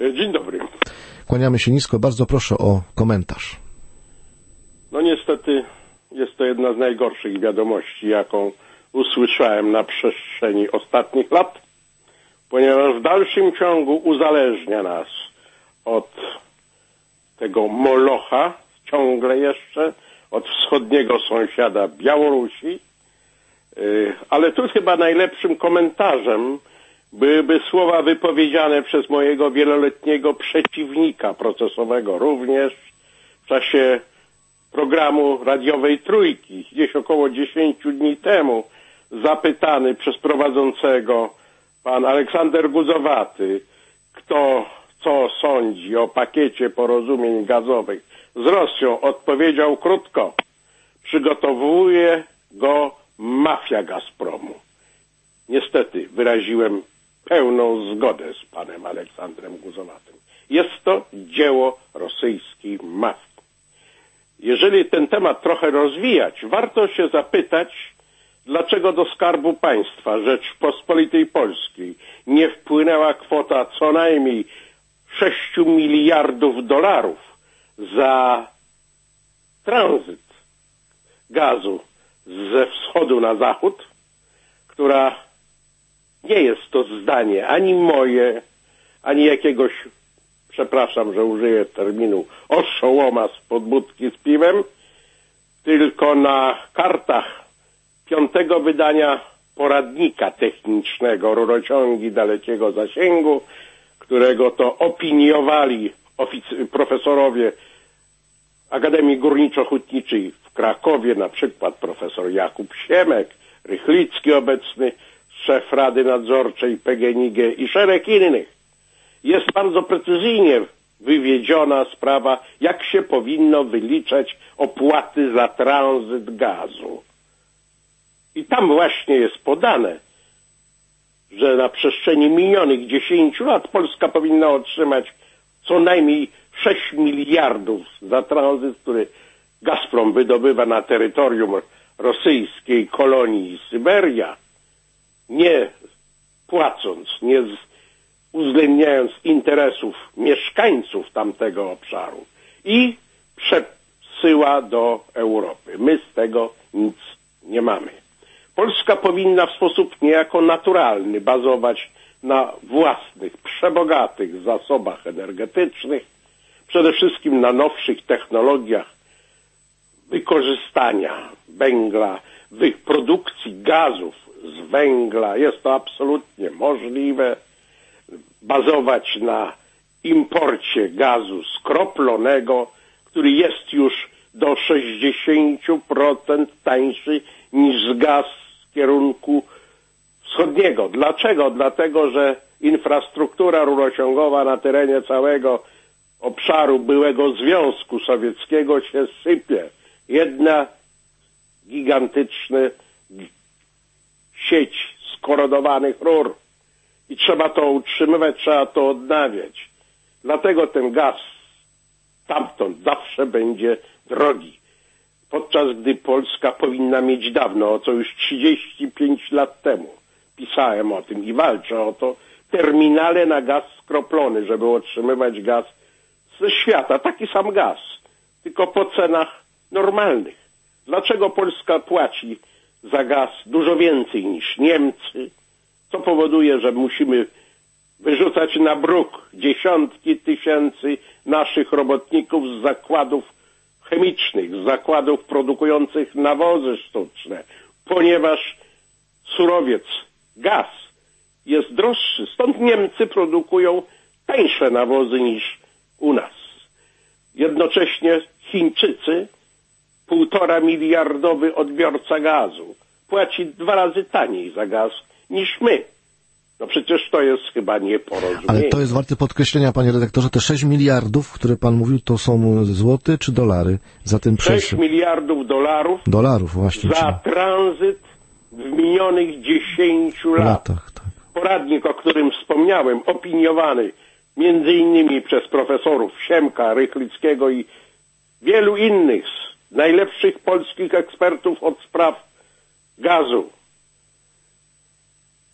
E, Dzień dobry. Kłaniamy się nisko. Bardzo proszę o komentarz. No niestety jest to jedna z najgorszych wiadomości, jaką usłyszałem na przestrzeni ostatnich lat, ponieważ w dalszym ciągu uzależnia nas od tego molocha, ciągle jeszcze, od wschodniego sąsiada Białorusi, Yy, ale tu chyba najlepszym komentarzem byłyby słowa wypowiedziane przez mojego wieloletniego przeciwnika procesowego, również w czasie programu radiowej Trójki, gdzieś około 10 dni temu, zapytany przez prowadzącego pan Aleksander Guzowaty, kto co sądzi o pakiecie porozumień gazowych z Rosją, odpowiedział krótko. Przygotowuje go mafia Gazpromu. Niestety wyraziłem pełną zgodę z panem Aleksandrem Guzowatym. Jest to dzieło rosyjskiej mafii. Jeżeli ten temat trochę rozwijać, warto się zapytać, dlaczego do Skarbu Państwa Rzeczpospolitej Polskiej nie wpłynęła kwota co najmniej 6 miliardów dolarów za tranzyt gazu ze wschodu na zachód, która nie jest to zdanie ani moje, ani jakiegoś, przepraszam, że użyję terminu, oszołoma z podbudki z piwem, tylko na kartach piątego wydania poradnika technicznego rurociągi dalekiego zasięgu, którego to opiniowali profesorowie Akademii Górniczo-Hutniczej w Krakowie, na przykład profesor Jakub Siemek, Rychlicki obecny, szef Rady Nadzorczej PGNiG i szereg innych. Jest bardzo precyzyjnie wywiedziona sprawa, jak się powinno wyliczać opłaty za tranzyt gazu. I tam właśnie jest podane, że na przestrzeni minionych 10 lat Polska powinna otrzymać co najmniej 6 miliardów za tranzyt, który Gazprom wydobywa na terytorium rosyjskiej kolonii Syberia, nie płacąc, nie uwzględniając interesów mieszkańców tamtego obszaru i przesyła do Europy. My z tego nic nie mamy. Polska powinna w sposób niejako naturalny bazować na własnych, przebogatych zasobach energetycznych, przede wszystkim na nowszych technologiach wykorzystania węgla, produkcji gazów z węgla. Jest to absolutnie możliwe. Bazować na imporcie gazu skroplonego, który jest już do 60% tańszy niż gaz z kierunku wschodniego. Dlaczego? Dlatego, że infrastruktura rurociągowa na terenie całego obszaru byłego Związku Sowieckiego się sypie. Jedna gigantyczna sieć skorodowanych rur i trzeba to utrzymywać, trzeba to odnawiać. Dlatego ten gaz tamtąd zawsze będzie drogi. Podczas gdy Polska powinna mieć dawno, o co już 35 lat temu, pisałem o tym i walczę o to, terminale na gaz skroplony, żeby otrzymywać gaz ze świata, taki sam gaz, tylko po cenach normalnych. Dlaczego Polska płaci za gaz dużo więcej niż Niemcy, co powoduje, że musimy wyrzucać na bruk dziesiątki tysięcy naszych robotników z zakładów chemicznych, z zakładów produkujących nawozy sztuczne, ponieważ surowiec, gaz jest droższy. Stąd Niemcy produkują tańsze nawozy niż u nas. Jednocześnie Chińczycy, półtora miliardowy odbiorca gazu, płaci dwa razy taniej za gaz niż my. No przecież to jest chyba nieporozumienie. Ale to jest warte podkreślenia, panie redaktorze, te 6 miliardów, które pan mówił, to są złoty czy dolary za ten 6 przesył? miliardów dolarów Dolarów właśnie. za tranzyt w minionych 10 czy- lat. latach, tak. Poradnik, o którym wspomniałem, opiniowany między innymi przez profesorów Siemka, Rychlickiego i wielu innych z najlepszych polskich ekspertów od spraw gazu.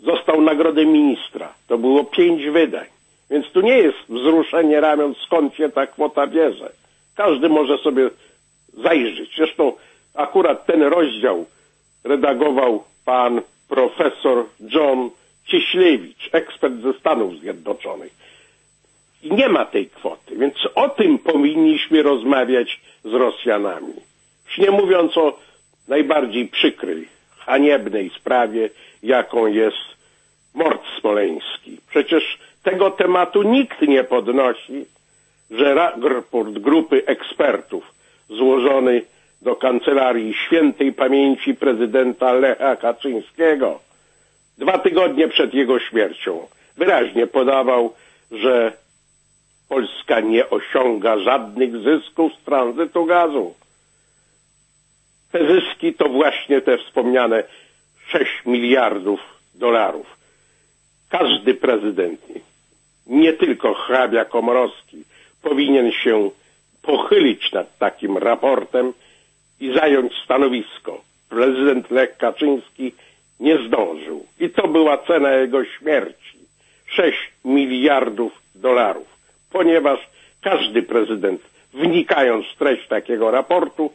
Został nagrodę ministra. To było pięć wydań. Więc tu nie jest wzruszenie ramion, skąd się ta kwota bierze. Każdy może sobie zajrzeć. Zresztą akurat ten rozdział redagował pan profesor John Cieślewicz, ekspert ze Stanów Zjednoczonych. I nie ma tej kwoty, więc o tym powinniśmy rozmawiać z Rosjanami. Już nie mówiąc o najbardziej przykrej, haniebnej sprawie, jaką jest mord smoleński. Przecież tego tematu nikt nie podnosi, że raport grupy ekspertów złożony do kancelarii świętej pamięci prezydenta Lecha Kaczyńskiego dwa tygodnie przed jego śmiercią wyraźnie podawał, że Polska nie osiąga żadnych zysków z tranzytu gazu. Te zyski to właśnie te wspomniane 6 miliardów dolarów. Każdy prezydent, nie tylko hrabia Komorowski, powinien się pochylić nad takim raportem i zająć stanowisko. Prezydent Lech Kaczyński nie zdążył. I to była cena jego śmierci. 6 miliardów dolarów. Ponieważ każdy prezydent, wnikając w treść takiego raportu,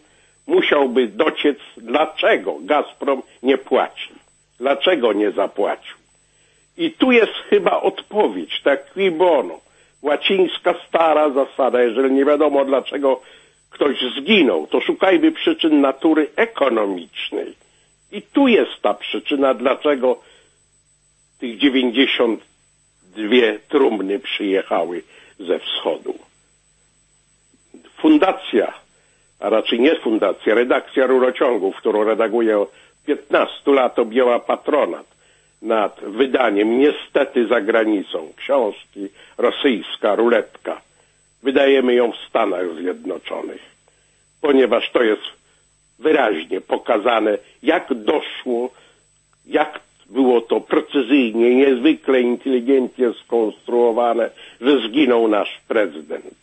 musiałby dociec, dlaczego Gazprom nie płaci. Dlaczego nie zapłacił. I tu jest chyba odpowiedź, tak qui bono. Łacińska stara zasada, jeżeli nie wiadomo dlaczego ktoś zginął, to szukajmy przyczyn natury ekonomicznej. I tu jest ta przyczyna, dlaczego tych 92 trumny przyjechały ze wschodu. Fundacja, a raczej nie fundacja, redakcja rurociągów, którą redaguję od 15 lat, objęła patronat nad wydaniem, niestety za granicą, książki rosyjska ruletka. Wydajemy ją w Stanach Zjednoczonych, ponieważ to jest wyraźnie pokazane, jak doszło, jak było to precyzyjnie, niezwykle inteligentnie skonstruowane, że zginął nasz prezydent.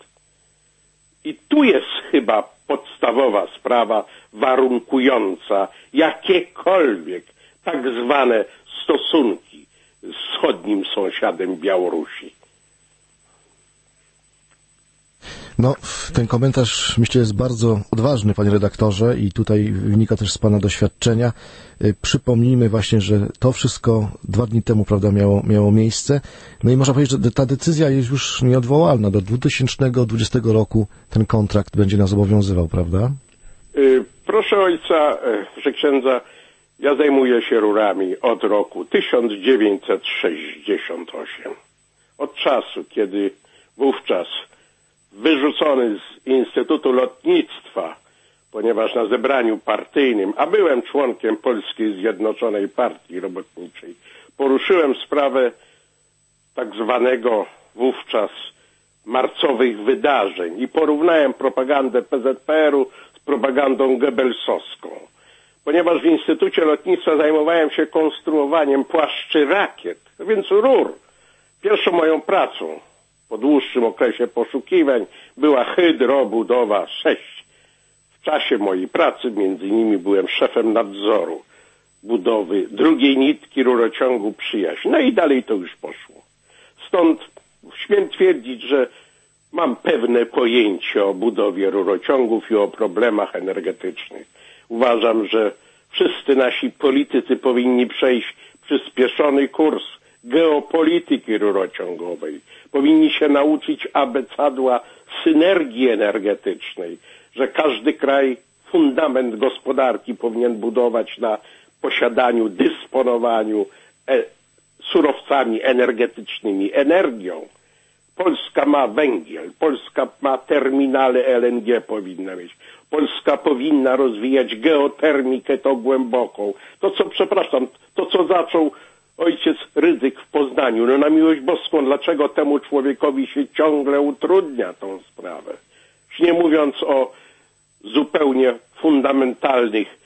I tu jest chyba podstawowa sprawa warunkująca jakiekolwiek tak zwane stosunki z wschodnim sąsiadem Białorusi. No, ten komentarz myślę jest bardzo odważny, panie redaktorze, i tutaj wynika też z pana doświadczenia. Y, przypomnijmy właśnie, że to wszystko dwa dni temu, prawda, miało, miało miejsce. No i można powiedzieć, że ta decyzja jest już nieodwołalna. Do 2020 roku ten kontrakt będzie nas obowiązywał, prawda? Y, proszę ojca, y, że księdza, ja zajmuję się rurami od roku 1968. Od czasu, kiedy wówczas wyrzucony z Instytutu Lotnictwa, ponieważ na zebraniu partyjnym, a byłem członkiem Polskiej Zjednoczonej Partii Robotniczej, poruszyłem sprawę tak zwanego wówczas marcowych wydarzeń i porównałem propagandę PZPR-u z propagandą Goebbelsowską. Ponieważ w Instytucie Lotnictwa zajmowałem się konstruowaniem płaszczy rakiet, więc rur. Pierwszą moją pracą po dłuższym okresie poszukiwań była hydrobudowa 6. W czasie mojej pracy między innymi byłem szefem nadzoru budowy drugiej nitki rurociągu przyjaźń. No i dalej to już poszło. Stąd śmiem twierdzić, że mam pewne pojęcie o budowie rurociągów i o problemach energetycznych. Uważam, że wszyscy nasi politycy powinni przejść przyspieszony kurs geopolityki rurociągowej. Powinni się nauczyć abecadła synergii energetycznej, że każdy kraj fundament gospodarki powinien budować na posiadaniu, dysponowaniu e surowcami energetycznymi, energią. Polska ma węgiel, Polska ma terminale LNG powinna mieć. Polska powinna rozwijać geotermikę to głęboką. To co, przepraszam, to co zaczął ojciec Rydzyk w Poznaniu. No na miłość boską, dlaczego temu człowiekowi się ciągle utrudnia tą sprawę? Już nie mówiąc o zupełnie fundamentalnych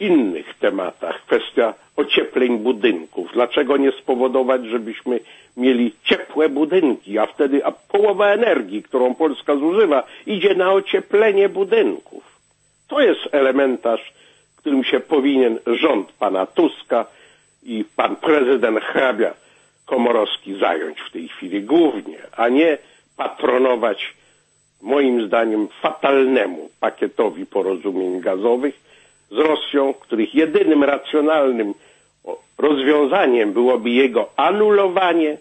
innych tematach. Kwestia ociepleń budynków. Dlaczego nie spowodować, żebyśmy mieli ciepłe budynki, a wtedy a połowa energii, którą Polska zużywa, idzie na ocieplenie budynków. To jest elementarz, którym się powinien rząd pana Tuska i pan prezydent hrabia Komorowski zająć w tej chwili głównie, a nie patronować moim zdaniem fatalnemu pakietowi porozumień gazowych z Rosją, których jedynym racjonalnym rozwiązaniem byłoby jego anulowanie,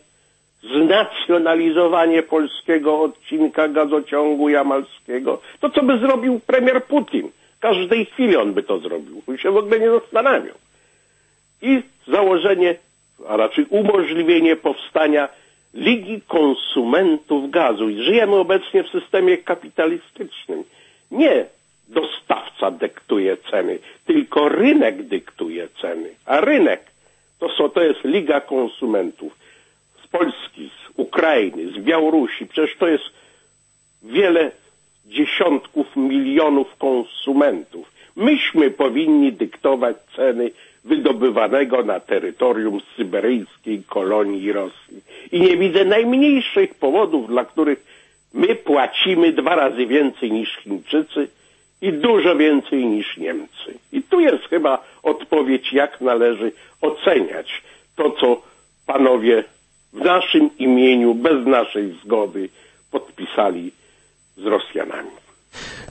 znacjonalizowanie polskiego odcinka gazociągu jamalskiego. To co by zrobił premier Putin. Każdej chwili on by to zrobił. On się w ogóle nie zastanawiał. I założenie, a raczej umożliwienie powstania Ligi Konsumentów Gazu. I żyjemy obecnie w systemie kapitalistycznym. Nie dostawca dyktuje ceny, tylko rynek dyktuje ceny. A rynek to, są, to jest Liga Konsumentów z Polski, z Ukrainy, z Białorusi. Przecież to jest wiele dziesiątków milionów konsumentów. Myśmy powinni dyktować ceny wydobywanego na terytorium syberyjskiej kolonii Rosji. I nie widzę najmniejszych powodów, dla których my płacimy dwa razy więcej niż Chińczycy i dużo więcej niż Niemcy. I tu jest chyba odpowiedź, jak należy oceniać to, co panowie w naszym imieniu, bez naszej zgody podpisali z Rosjanami.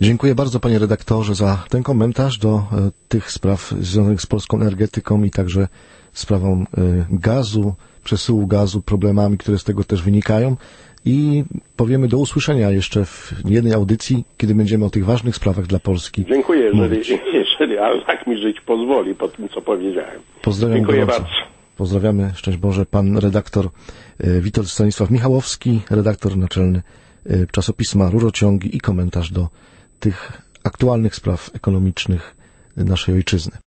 Dziękuję bardzo panie redaktorze za ten komentarz do e, tych spraw związanych z polską energetyką i także sprawą e, gazu, przesyłu gazu, problemami, które z tego też wynikają. I powiemy do usłyszenia jeszcze w jednej audycji, kiedy będziemy o tych ważnych sprawach dla Polski. Dziękuję, jeżeli, mówić. jeżeli ale tak mi żyć pozwoli po tym, co powiedziałem. Pozdrawiam Dziękuję gorąco. bardzo. Pozdrawiamy, szczęść Boże, pan redaktor e, Witold Stanisław Michałowski, redaktor naczelny czasopisma Rurociągi i komentarz do tych aktualnych spraw ekonomicznych naszej ojczyzny.